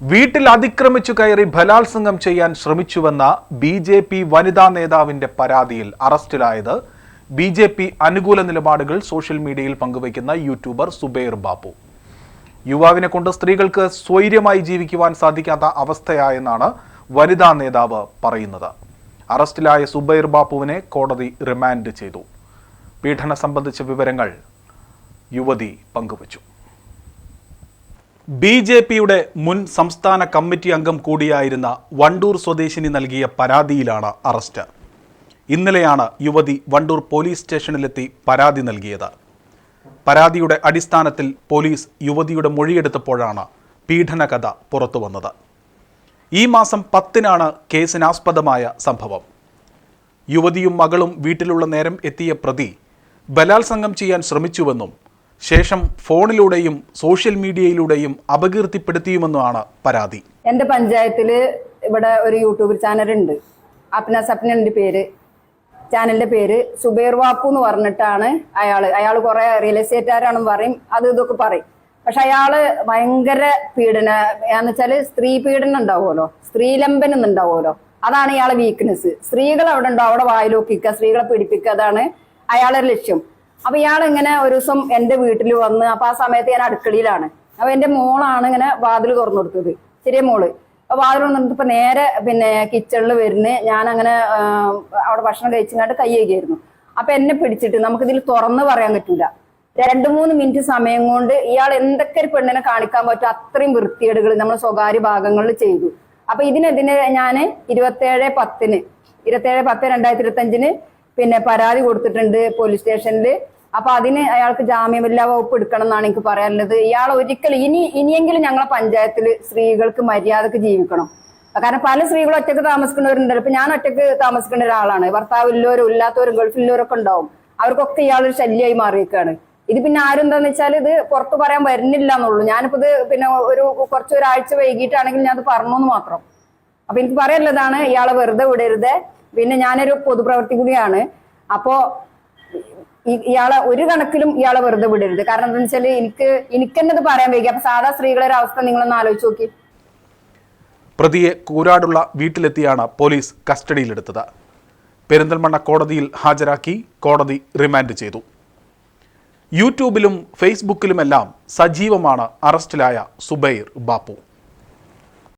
വീട്ടിൽ അതിക്രമിച്ചു കയറി ബലാത്സംഗം ചെയ്യാൻ ശ്രമിച്ചുവെന്ന ബി ജെ പി വനിതാ നേതാവിന്റെ പരാതിയിൽ അറസ്റ്റിലായത് ബി ജെ പി അനുകൂല നിലപാടുകൾ സോഷ്യൽ മീഡിയയിൽ പങ്കുവയ്ക്കുന്ന യൂട്യൂബർ സുബൈർ ബാബു യുവാവിനെ കൊണ്ട് സ്ത്രീകൾക്ക് സ്വൈര്യമായി ജീവിക്കുവാൻ സാധിക്കാത്ത അവസ്ഥയായെന്നാണ് വനിതാ നേതാവ് പറയുന്നത്. അറസ്റ്റിലായ സുബൈർ ബാപ്പുവിനെ കോടതി റിമാൻഡ് ചെയ്തു. പീഡനം സംബന്ധിച്ച വിവരങ്ങൾ യുവതി പങ്കുവച്ചു. ബി ജെ പിയുടെ മുൻ സംസ്ഥാന കമ്മിറ്റി അംഗം കൂടിയായിരുന്ന വണ്ടൂർ സ്വദേശിനി നൽകിയ പരാതിയിലാണ് അറസ്റ്റ്. ഇന്നലെയാണ് യുവതി വണ്ടൂർ പോലീസ് സ്റ്റേഷനിലെത്തി പരാതി നൽകിയത്. പരാതിയുടെ അടിസ്ഥാനത്തിൽ പോലീസ് യുവതിയുടെ മൊഴിയെടുത്തപ്പോഴാണ് പീഡനകഥ പുറത്തു വന്നത് ഈ മാസം പത്തിനാണ് കേസിനാസ്പദമായ സംഭവം. യുവതിയും മകളും വീട്ടിലുള്ള നേരം എത്തിയ പ്രതി ബലാത്സംഗം ചെയ്യാൻ ശ്രമിച്ചുവെന്നും ശേഷം ഫോണിലൂടെയും സോഷ്യൽ മീഡിയയിലൂടെയും അപകീർത്തിപ്പെടുത്തിയുമെന്നാണ് പരാതി. എന്റെ പഞ്ചായത്തിൽ ഇവിടെ ഒരു യൂട്യൂബ് ചാനൽ ഉണ്ട് അപ്ന സപ്നന്റെ പേര്. ചാനലിന്റെ പേര് സുബേർ വാപ്പു എന്ന് പറഞ്ഞിട്ടാണ് അയാൾ അയാൾ കുറെ റിയൽ എസ്റ്റേറ്റുകാരാണെന്ന് പറയും അത് ഇതൊക്കെ പറയും. പക്ഷെ അയാൾ ഭയങ്കര പീഡന എന്ന് വെച്ചാൽ സ്ത്രീ പീഡനം ഉണ്ടാവുമല്ലോ. സ്ത്രീലംബനം ഉണ്ടാവുമല്ലോ. അതാണ് ഇയാളെ വീക്ക്നെസ് സ്ത്രീകൾ അവിടെ ഉണ്ടോ? അവിടെ വായിലോക്കിക്കുക സ്ത്രീകളെ പീഡിപ്പിക്കുക അതാണ് അയാളുടെ ലക്ഷ്യം. അപ്പൊ ഇയാൾ ഇങ്ങനെ ഒരു ദിവസം എന്റെ വീട്ടിൽ വന്ന് അപ്പൊ ആ സമയത്ത് ഞാൻ അടുക്കളയിലാണ്. അപ്പൊ എന്റെ മോളാണ് ഇങ്ങനെ വാതിൽ തുറന്നു കൊടുത്തത് ചെറിയ മോൾ. അപ്പൊ വാതിൽ തുറന്നിട്ട് ഇപ്പൊ നേരെ പിന്നെ കിച്ചണിൽ വരുന്ന് ഞാൻ അങ്ങനെ അവിടെ ഭക്ഷണം കഴിച്ചിങ്ങാട്ട് കൈ കഴിക്കായിരുന്നു അപ്പൊ എന്നെ പിടിച്ചിട്ട് നമുക്കിതിൽ തുറന്ന് പറയാൻ പറ്റൂല. രണ്ടു മൂന്ന് മിനിറ്റ് സമയം കൊണ്ട് ഇയാൾ എന്തൊക്കെ ഒരു പെണ്ണിനെ കാണിക്കാൻ പറ്റും അത്രയും വൃത്തികേടുകൾ നമ്മൾ സ്വകാര്യ ഭാഗങ്ങളിൽ ചെയ്തു. അപ്പൊ ഇതിനെതിരെ ഞാൻ ഇരുപത്തേഴ് പത്തിന് ഇരുപത്തേഴ് പത്ത് രണ്ടായിരത്തി ഇരുപത്തി അഞ്ചിന് പിന്നെ പരാതി കൊടുത്തിട്ടുണ്ട് പോലീസ് സ്റ്റേഷനിൽ അപ്പൊ അതിന് അയാൾക്ക് ജാമ്യമില്ലാ വകുപ്പ് എടുക്കണം എന്നാണ് എനിക്ക് പറയാനുള്ളത്. ഇയാൾ ഒരിക്കലും ഇനി ഇനിയെങ്കിലും ഞങ്ങളെ പഞ്ചായത്തിൽ സ്ത്രീകൾക്ക് മര്യാദയ്ക്ക് ജീവിക്കണം. കാരണം പല സ്ത്രീകളും ഒറ്റയ്ക്ക് താമസിക്കുന്നവരുണ്ടല്ലോ ഇപ്പൊ ഞാൻ ഒറ്റയ്ക്ക് താമസിക്കുന്ന ഒരാളാണ്. ഭർത്താവ് ഇല്ലവരും ഇല്ലാത്തവരും ഗൾഫിലുള്ളവരൊക്കെ ഉണ്ടാവും. അവർക്കൊക്കെ ഇയാളൊരു ശല്യമായി മാറിയിരിക്കുകയാണ്. ഇത് പിന്നെ ആരും എന്താന്ന് വെച്ചാൽ ഇത് പുറത്ത് പറയാൻ വരുന്നില്ല എന്നുള്ളൂ. ഞാനിപ്പോ ഇത് പിന്നെ ഒരു കുറച്ച് ഒരാഴ്ച വൈകിട്ടാണെങ്കിൽ ഞാൻ അത് പറഞ്ഞു എന്ന് മാത്രം. അപ്പൊ എനിക്ക് പറയാനുള്ളതാണ് ഇയാളെ വെറുതെ വിടരുത്. പിന്നെ ഞാനൊരു പൊതുപ്രവർത്തി കൂടിയാണ്. അപ്പോ ഇയാളെ ഒരു കണക്കിലും ഇയാളെ വെറുതെ വിടരുത്. കാരണം എന്താണെന്ന് വെച്ചാൽ എനിക്ക് എനിക്കെന്നത് പറയാൻ വൈകി അപ്പൊ സാധാ സ്ത്രീകളെ ഒരു അവസ്ഥ നിങ്ങളൊന്ന് ആലോചിച്ച് നോക്കി. പ്രതിയെ കൂരാടുള്ള വീട്ടിലെത്തിയാണ് പോലീസ് കസ്റ്റഡിയിലെടുത്തത്. പെരിന്തൽമണ്ണ കോടതിയിൽ ഹാജരാക്കി കോടതി റിമാൻഡ് ചെയ്തു. യൂട്യൂബിലും ഫേസ്ബുക്കിലുമെല്ലാം സജീവമാണ് അറസ്റ്റിലായ സുബൈർ ബാപ്പു.